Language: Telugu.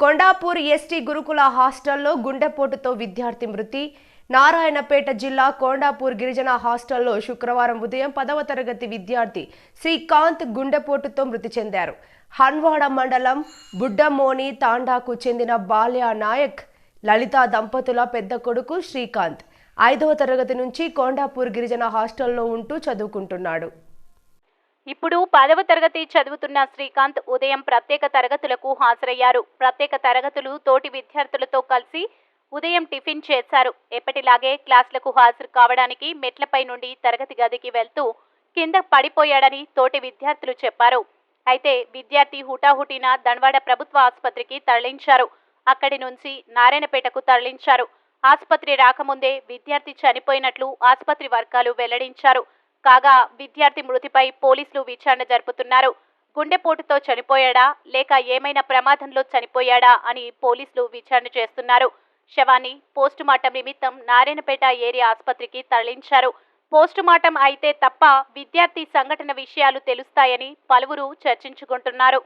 కొండాపూర్ ఎస్టీ గురుకుల హాస్టల్లో గుండెపోటుతో విద్యార్థి మృతి. నారాయణపేట జిల్లా కొండాపూర్ గిరిజన హాస్టల్లో శుక్రవారం ఉదయం పదవ తరగతి విద్యార్థి శ్రీకాంత్ గుండెపోటుతో మృతి చెందారు. హన్వాడ మండలం బుడ్డమోని తాండాకు చెందిన బాల్య నాయక్ లలిత దంపతుల పెద్ద కొడుకు శ్రీకాంత్. ఐదవ తరగతి నుంచి కొండాపూర్ గిరిజన హాస్టల్లో ఉంటూ చదువుకుంటున్నాడు. ఇప్పుడు పదవ తరగతి చదువుతున్న శ్రీకాంత్ ఉదయం ప్రత్యేక తరగతులకు హాజరయ్యారు. ప్రత్యేక తరగతులు తోటి విద్యార్థులతో కలిసి ఉదయం టిఫిన్ చేశారు. ఎప్పటిలాగే క్లాసులకు హాజరు కావడానికి మెట్లపై నుండి తరగతి గదికి వెళ్తూ కింద పడిపోయాడని తోటి విద్యార్థులు చెప్పారు. అయితే విద్యార్థి హుటాహుటిన దండవాడ ప్రభుత్వ ఆసుపత్రికి తరలించారు. అక్కడి నుంచి నారాయణపేటకు తరలించారు. ఆసుపత్రి రాకముందే విద్యార్థి చనిపోయినట్లు ఆసుపత్రి వర్గాలు వెల్లడించారు. కాగా విద్యార్థి మృతిపై పోలీసులు విచారణ జరుపుతున్నారు. గుండెపోటుతో చనిపోయాడా? లేక ఏమైనా ప్రమాదంలో చనిపోయాడా? అని పోలీసులు విచారణ చేస్తున్నారు. శవాన్ని పోస్టుమార్టం నిమిత్తం నారాయణపేట ఏరియా ఆసుపత్రికి తరలించారు. పోస్టుమార్టం అయితే తప్ప విద్యార్థి సంఘటన విషయాలు తెలుస్తాయని పలువురు చర్చించుకుంటున్నారు.